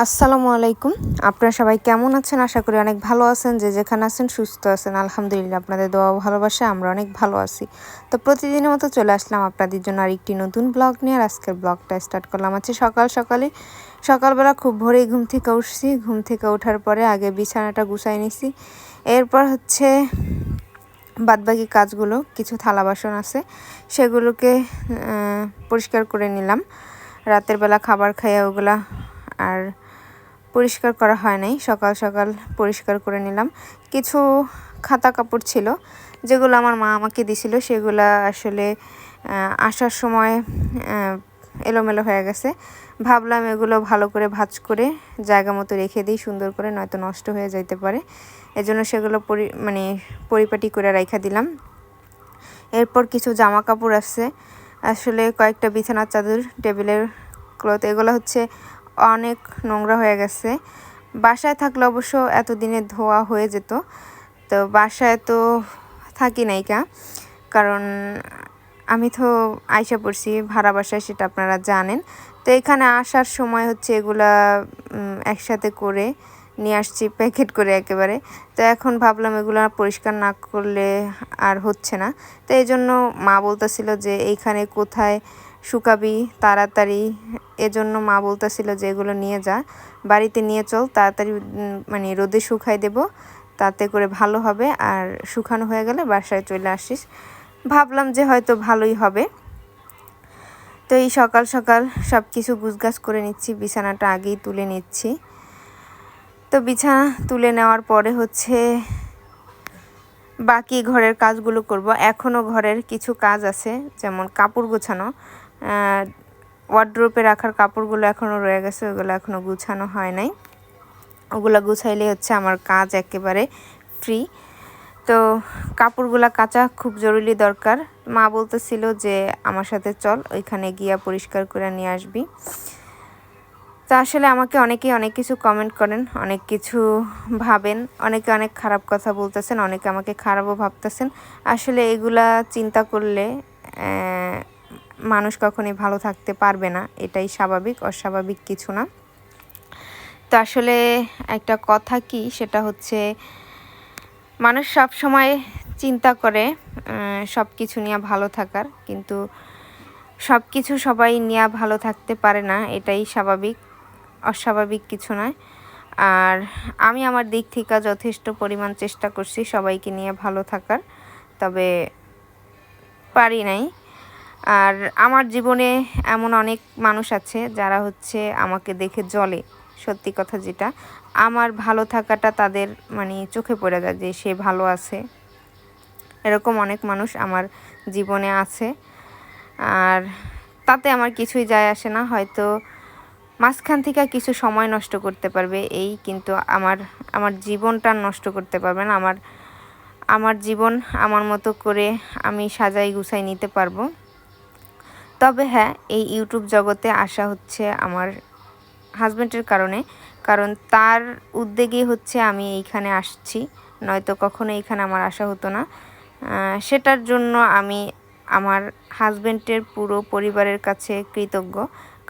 আসসালামু আলাইকুম। আপনারা সবাই কেমন আছেন? আশা করি অনেক ভালো আছেন। যে যেখানে আছেন, সুস্থ আছেন। আলহামদুলিল্লাহ, আপনাদের দোয়া ভালোবাসা আমরা অনেক ভালো আছি। তো প্রতিদিনের মতো চলে আসলাম আপনাদের জন্য আরেকটি নতুন ব্লগ নিয়ে। আর আজকের ব্লগটা স্টার্ট করলাম আছে সকাল সকালে। সকালবেলা খুব ভোরেই ঘুম থেকে উঠছি। ঘুম থেকে ওঠার পরে আগে বিছানাটা গুছাই নিছি। এরপর হচ্ছে বাদবাকি কাজগুলো, কিছু থালা বাসন আছে, সেগুলোকে পরিষ্কার করে নিলাম। রাতের বেলা খাবার খাইয়া ওগুলা আর পরিষ্কার করা হয় নাই, সকাল সকাল পরিষ্কার করে নিলাম। কিছু খাতা কাপড় ছিল, যেগুলো আমার মা আমাকে দিছিল, সেগুলো আসলে আসার সময় এলোমেলো হয়ে গেছে। ভাবলাম এগুলো ভালো করে ভাজ করে জায়গা মতো রেখে দিই, সুন্দর করে, নয়তো নষ্ট হয়ে যাইতে পারে। এজন্য সেগুলো পরি মানে পরিপাটি করে রাইখা দিলাম। এরপর কিছু জামা কাপড় আছে, আসলে কয়েকটা বিছানার চাদর, টেবিলের ক্লথ, এগুলো হচ্ছে অনেক নোংরা হয়ে গেছে। বাসায় থাকলে অবশ্য এতদিনে ধোয়া হয়ে যেত। তো বাসায় তো থাকি নাই কা। কারণ আমি তো আয়সা পড়ছি ভাড়া বাসায়, সেটা আপনারা জানেন। তো এখানে আসার সময় হচ্ছে এগুলা একসাথে করে নিয়ে আসছি, প্যাকেট করে একেবারে। তো এখন ভাবলাম এগুলো পরিষ্কার না করলে আর হচ্ছে না। তো এই জন্য মা বলতেছিল যে এইখানে কোথায় শুকাবি, তাড়াতাড়ি। এজন্য মা বলতেছিল যে, এগুলো নিয়ে যা, বাড়িতে নিয়ে চল, তাড়াতাড়ি মানে রোদে শুকাই দেব, তাতে করে ভালো হবে। আর শুকানো হয়ে গেলে বাসায় চলে আসিস। ভাবলাম যে হয়তো ভালোই হবে। তো এই সকাল সকাল সব কিছু গুছগাছ করে নিচ্ছি, বিছানাটা আগেই তুলে নিচ্ছি। তো বিছানা তুলে নেওয়ার পরে হচ্ছে বাকি ঘরের কাজগুলো করব। এখনও ঘরের কিছু কাজ আছে, যেমন কাপড় গোছানো। ওয়ার্ড্রোপে রাখার কাপড়গুলো এখনও রয়ে গেছে, ওগুলো এখনও গুছানো হয় নাই। ওগুলো গুছাইলে হচ্ছে আমার কাজ একেবারে ফ্রি তো কাপড়গুলো কাঁচা খুব জরুরি দরকার। মা বলতেছিল যে, আমার সাথে চল, ওইখানে গিয়া পরিষ্কার করে নিয়ে আসবি। তো আসলে আমাকে অনেকেই অনেক কিছু কমেন্ট করেন, অনেক কিছু ভাবেন, অনেকে অনেক খারাপ কথা বলতেছেন, অনেকে আমাকে খারাপও ভাবতেছেন। আসলে এগুলা চিন্তা করলে মানুষ কখনই ভালো থাকতে পারবে না, এটাই স্বাভাবিক, অস্বাভাবিক কিছু না। তো আসলে একটা কথা কি, সেটা হচ্ছে মানুষ সব সময় চিন্তা করে সব কিছু নিয়ে ভালো থাকার, কিন্তু সব কিছু সবাই নিয়ে ভালো থাকতে পারে না, এটাই স্বাভাবিক, অস্বাভাবিক কিছু নয়। আর আমি আমার দিক থেকে যথেষ্ট পরিমাণ চেষ্টা করছি সবাইকে নিয়ে ভালো থাকার, তবে পারি নাই। আর আমার জীবনে এমন অনেক মানুষ আছে যারা হচ্ছে আমাকে দেখে জলে সত্যি কথা যেটা। আমার ভালো থাকাটা তাদের মানে চোখে পড়ে যায় যে সে ভালো আছে। এরকম অনেক মানুষ আমার জীবনে আছে। আর তাতে আমার কিছুই যায় আসে না, হয়তো মাঝখান থেকে কিছু সময় নষ্ট করতে পারবে এই, কিন্তু আমার আমার জীবনটা নষ্ট করতে পারবে না। আমার আমার জীবন আমার মতো করে আমি সাজাই গুছাই নিতে পারব। তবে হ্যাঁ এই ইউটিউব জগতে আসা হচ্ছে আমার হাজব্যান্ডের কারণে। কারণ তার উদ্যোগেই হচ্ছে আমি এইখানে আসছি। নয়তো কখনো এইখানে আমার আসা হতো না। সেটার জন্য আমি আমার হাজব্যান্ডের পুরো পরিবারের কাছে কৃতজ্ঞ।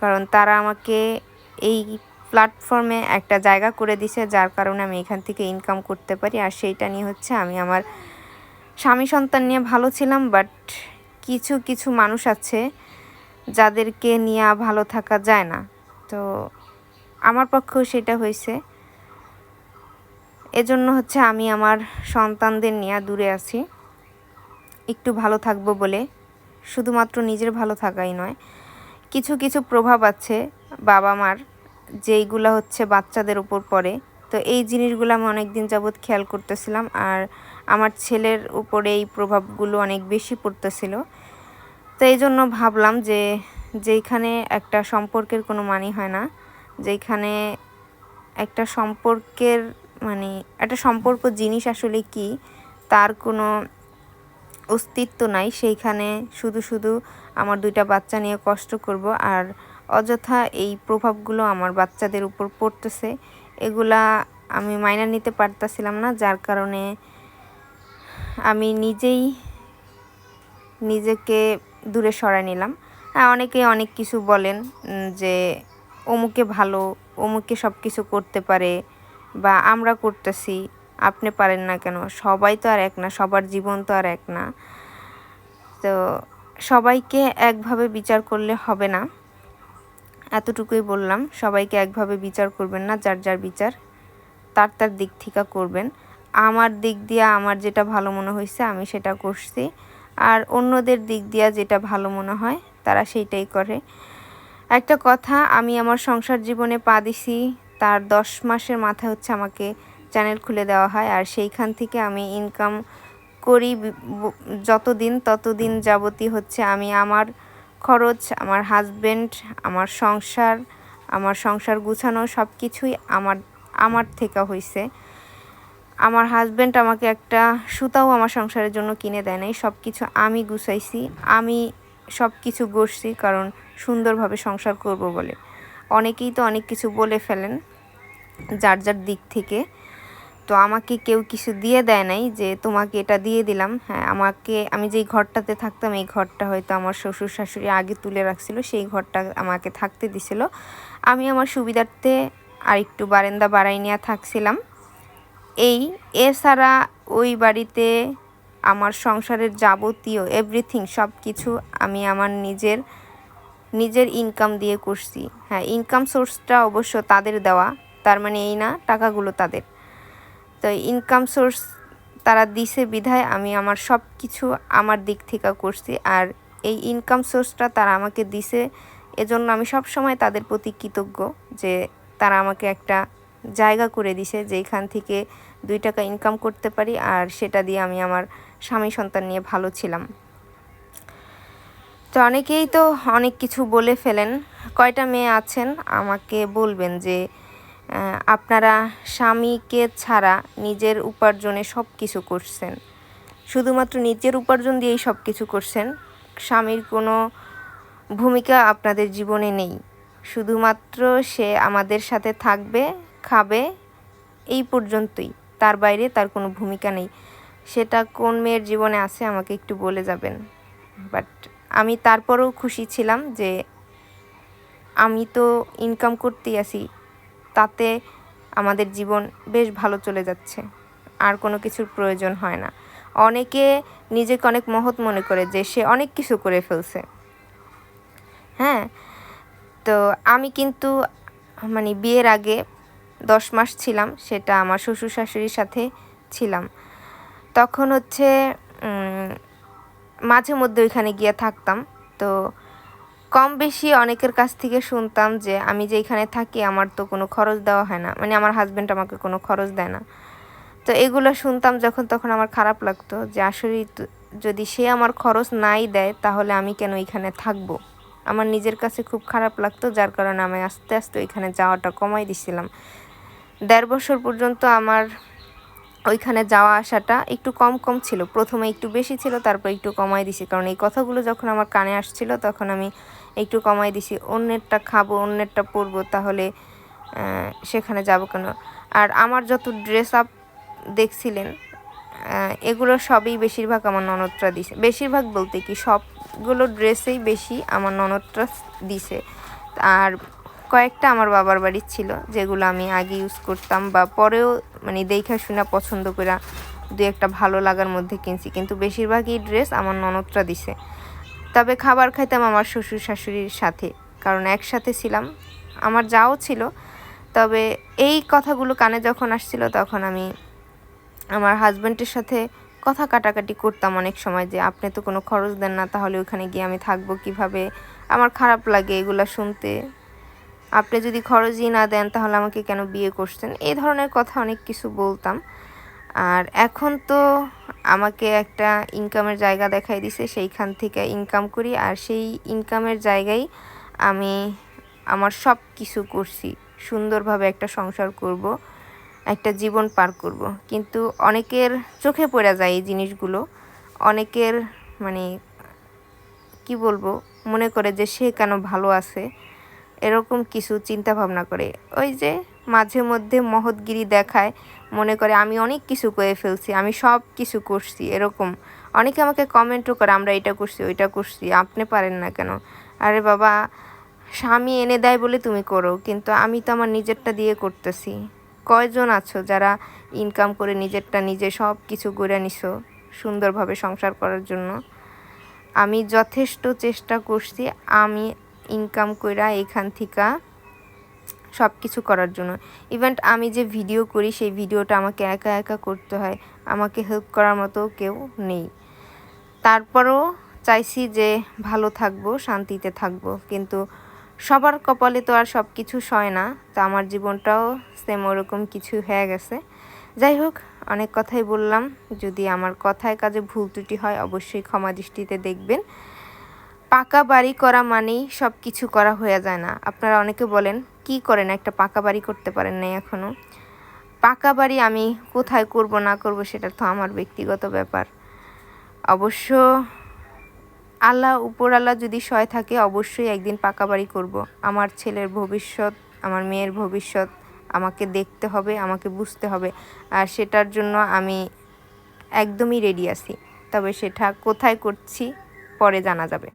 কারণ তারা আমাকে এই প্ল্যাটফর্মে একটা জায়গা করে দিছে, যার কারণে আমি এখান থেকে ইনকাম করতে পারি। আর সেইটা নিয়ে হচ্ছে আমি আমার স্বামী সন্তান নিয়ে ভালো ছিলাম বাট কিছু কিছু মানুষ আছে যাদেরকে নিয়ে ভালো থাকা যায় না। তো আমার পক্ষেও সেটা হয়েছে। এজন্য হচ্ছে আমি আমার সন্তানদের নিয়ে দূরে আছি। একটু ভালো থাকব বলে। শুধুমাত্র নিজের ভালো থাকাই নয়, কিছু কিছু প্রভাব আছে বাবা মার যেইগুলো হচ্ছে বাচ্চাদের উপর পড়ে। তো এই জিনিসগুলো আমি অনেক দিন যাবৎ খেয়াল করতেছিলাম, আর আমার ছেলের উপরে এই প্রভাবগুলো অনেক বেশি পড়তেছিল। তো এই জন্য ভাবলাম যে যেইখানে একটা সম্পর্কের কোনো মানি হয় না যেখানে একটা সম্পর্কের মানে একটা সম্পর্ক জিনিস আসলে কি, তার কোনো অস্তিত্ব নাই, সেইখানে শুধু শুধু আমার দুইটা বাচ্চা নিয়ে কষ্ট করব আর অযথা এই প্রভাবগুলো আমার বাচ্চাদের উপর পড়তেছে। এগুলা আমি মাইনা নিতে পারতেছিলাম না, যার কারণে আমি নিজেই নিজেকে দূরে সরাই নিলাম। হ্যাঁ অনেকে অনেক কিছু বলেন যে অমুকে ভালো, অমুকে সব কিছু করতে পারে বা আমরা করতেছি, আপনি পারেন না কেন? সবাই তো আর এক না, সবার জীবন তো আর এক না। তো সবাইকে একভাবে বিচার করলে হবে না। এতটুকুই বললাম, সবাইকে একভাবে বিচার করবেন না, যার যার বিচার, তার তার দিক থেকে করবেন। আমার দিক দিয়ে আমার যেটা ভালো মনে হয়েছে আমি সেটা করছি। আর অন্যদের দিক দিয়া যেটা ভালো মনে হয়, তারা সেইটাই করে। একটা কথা, আমি আমার সংসার জীবনে পা দিছি, তার দশ মাসের মাথায় হচ্ছে আমাকে চ্যানেল খুলে দেওয়া হয়, আর সেইখান থেকে আমি ইনকাম করি যতদিন ততদিন যাবতই হচ্ছে আমি আমার খরচ, আমার হাজব্যান্ড আমার সংসার আমার সংসার গুছানো সব কিছুই আমার আমার থেকে হয়েছে আমার হাজব্যান্ড আমাকে একটা সুতাও আমার সংসারের জন্য কিনে দেয় নাই। সব কিছু আমি গুছাইছি, আমি সব কিছু গড়ছি কারণ সুন্দরভাবে সংসার করব বলে। অনেকেই তো অনেক কিছু বলে ফেলেন যার যার দিক থেকে। তো আমাকে কেউ কিছু দিয়ে দেয় নাই যে তোমাকে এটা দিয়ে দিলাম। হ্যাঁ আমাকে, আমি যেই ঘরটাতে থাকতাম, এই ঘরটা হয়তো আমার শ্বশুর শাশুড়ি আগে তুলে রাখছিল, সেই ঘরটা আমাকে থাকতে দিছিল। আমি আমার সুবিধার্থে আর একটু বারান্দা বাড়াই নিয়ে থাকছিলাম। এই এছাড়া ওই বাড়িতে আমার সংসারের যাবতীয় এভরিথিং সব কিছু আমি আমার নিজের নিজের ইনকাম দিয়ে করছি। হ্যাঁ ইনকাম সোর্সটা অবশ্য তাদের দেওয়া, তার মানে এই না, টাকাগুলো তাদের। তো ইনকাম সোর্স তারা দিছে বিধায় আমি আমার সব কিছু আমার দিক থেকে করছি আর এই ইনকাম সোর্সটা তারা আমাকে দিছে, এজন্য আমি সব সময় তাদের প্রতি কৃতজ্ঞ যে তারা আমাকে একটা জায়গা করে দিছে যেখান থেকে দুই টাকা ইনকাম করতে পারি আর সেটা দিয়ে আমি আমার স্বামী সন্তান নিয়ে ভালো ছিলাম। তো অনেকেই তো অনেক কিছু বলে ফেলেন। কয়টা মেয়ে আছেন? আমাকে বলবেন যে আপনারা স্বামীকে ছাড়া নিজের উপার্জনে সব কিছু করছেন। শুধুমাত্র নিজের উপার্জন দিয়েই সব কিছু করছেন। স্বামীর কোনো ভূমিকা আপনাদের জীবনে নেই। শুধুমাত্র সে আমাদের সাথে থাকবে খাবে, এই পর্যন্তই। তার বাইরে তার কোনো ভূমিকা নেই। সেটা কোন মেয়ের জীবনে আছে আমাকে একটু বলে যাবেন। বাট আমি তারপরেও খুশি ছিলাম যে আমি তো ইনকাম করতেই আসি তাতে আমাদের জীবন বেশ ভালো চলে যাচ্ছে। আর কোনো কিছুর প্রয়োজন হয় না। অনেকে নিজেকে অনেক মহৎ মনে করে যে সে অনেক কিছু করে ফেলছে। হ্যাঁ তো আমি কিন্তু মানে বিয়ের আগে দশ মাস ছিলাম, সেটা আমার শ্বশুর শাশুড়ির সাথে ছিলাম। তখন হচ্ছে মাঝে মধ্যে ওইখানে গিয়ে থাকতাম। তো কম বেশি অনেকের কাছ থেকে শুনতাম যে, আমি যে এখানে থাকি, আমার তো কোনো খরচ দেওয়া হয় না। মানে আমার হাজব্যান্ড আমাকে কোনো খরচ দেয় না। তো এগুলো শুনতাম যখন, তখন আমার খারাপ লাগতো যে, আসলে যদি সে আমার খরচ নাই দেয়, তাহলে আমি কেন এখানে থাকব? আমার নিজের কাছে খুব খারাপ লাগতো, যার কারণে আমি আস্তে আস্তে ওইখানে যাওয়াটা কমাই দিছিলাম। দেড় বছর পর্যন্ত আমার ওইখানে যাওয়া আসাটা একটু কম কম ছিল। প্রথমে একটু বেশি ছিল, তারপর একটু কমাই দিছি। কারণ এই কথাগুলো যখন আমার কানে আসছিল, তখন আমি একটু কমাই দিছি। অন্যেরটা খাব, অন্যেরটা পরবো, তাহলে সেখানে যাব কেন? আর আমার যত ড্রেস আপ দেখছিলেন এগুলো সবই বেশিরভাগ আমার ননদরা দিছে। বেশিরভাগ বলতে কি, সবগুলো ড্রেসেই বেশি আমার ননদরা দিছে। আর কয়েকটা আমার বাবার বাড়ির ছিল, যেগুলো আমি আগে ইউজ করতাম বা পরেও মানে দেখা শোনা পছন্দ করে দু একটা ভালো লাগার মধ্যে কিনছি। কিন্তু বেশিরভাগই ড্রেস আমার ননদরা দিছে। তবে খাবার খাইতাম আমার শ্বশুর শাশুড়ির সাথে, কারণ একসাথে ছিলাম। আমার যাও ছিল, তবে এই কথাগুলো কানে যখন আসছিল তখন আমি আমার হাজব্যান্ডের সাথে কথা কাটাকাটি করতাম অনেক সময় যে, আপনি তো কোনো খরচ দেন না, তাহলে ওখানে গিয়ে আমি থাকব কীভাবে? আমার খারাপ লাগে এগুলো শুনতে। আপনি যদি খরচই না দেন, তাহলে আমাকে কেন বিয়ে করছেন? এই ধরনের কথা অনেক কিছু বলতাম। আর এখন তো আমাকে একটা ইনকামের জায়গা দেখাই দিছে, সেইখান থেকে ইনকাম করি। আর সেই ইনকামের জায়গায় আমি আমার সব কিছু করছি। সুন্দরভাবে একটা সংসার করব, একটা জীবন পার করব। কিন্তু অনেকের চোখে পড়ে যায় এই জিনিসগুলো। অনেকের মানে কি বলব, মনে করে যে সে কেন ভালো আছে? এরকম কিছু চিন্তা ভাবনা করে। ওই যে মাঝে মধ্যে মহৎগিরি দেখায়, মনে করে, আমি অনেক কিছু করে ফেলছি, আমি সব কিছু করছি। এরকম। অনেকে আমাকে কমেন্টও করে, আমরা এটা করছি, ওইটা করছি, আপনি পারেন না কেন? আরে বাবা, স্বামী এনে দেয় বলে তুমি করো, কিন্তু আমি তো আমার নিজেরটা দিয়ে করতেছি। কয়জন আছো যারা ইনকাম করে নিজেরটা নিজে সব কিছু করে নিছো সুন্দরভাবে সংসার করার জন্য? আমি যথেষ্ট চেষ্টা করছি, আমি ইনকাম কইরা এখান থেকে সব কিছু করার জন্য। ইভেন্ট আমি যে ভিডিও করি, সেই ভিডিওটা আমাকে একা একা করতে হয়। আমাকে হেল্প করার মতো কেউ নেই। তারপরও চাইছি যে ভালো থাকব, শান্তিতে থাকব। কিন্তু সবার কপালে তো আর সব কিছু সয় না। তো আমার জীবনটাও সেম ওরকম কিছু হয়ে গেছে। যাই হোক, অনেক কথাই বললাম। যদি আমার কথায় কাজে ভুল ত্রুটি হয়, অবশ্যই ক্ষমা দৃষ্টিতে দেখবেন। পাকা বাড়ি করা মানেই সব কিছু করা হয়ে যায় না। আপনারা অনেকে বলেন, কি করেন? একটা পাকা বাড়ি করতে পারেন নাই এখনও পাকা বাড়ি আমি কোথায় করব, না করব, সেটা তো আমার ব্যক্তিগত ব্যাপার। অবশ্য আল্লাহ, উপর আল্লাহ যদি সয় থাকে, অবশ্যই একদিন পাকা বাড়ি করব। আমার ছেলের ভবিষ্যৎ, আমার মেয়ের ভবিষ্যৎ, আমাকে দেখতে হবে, আমাকে বুঝতে হবে। আর সেটার জন্য আমি একদমই রেডি আছি। তবে সেটা কোথায় করছি, পরে জানা যাবে।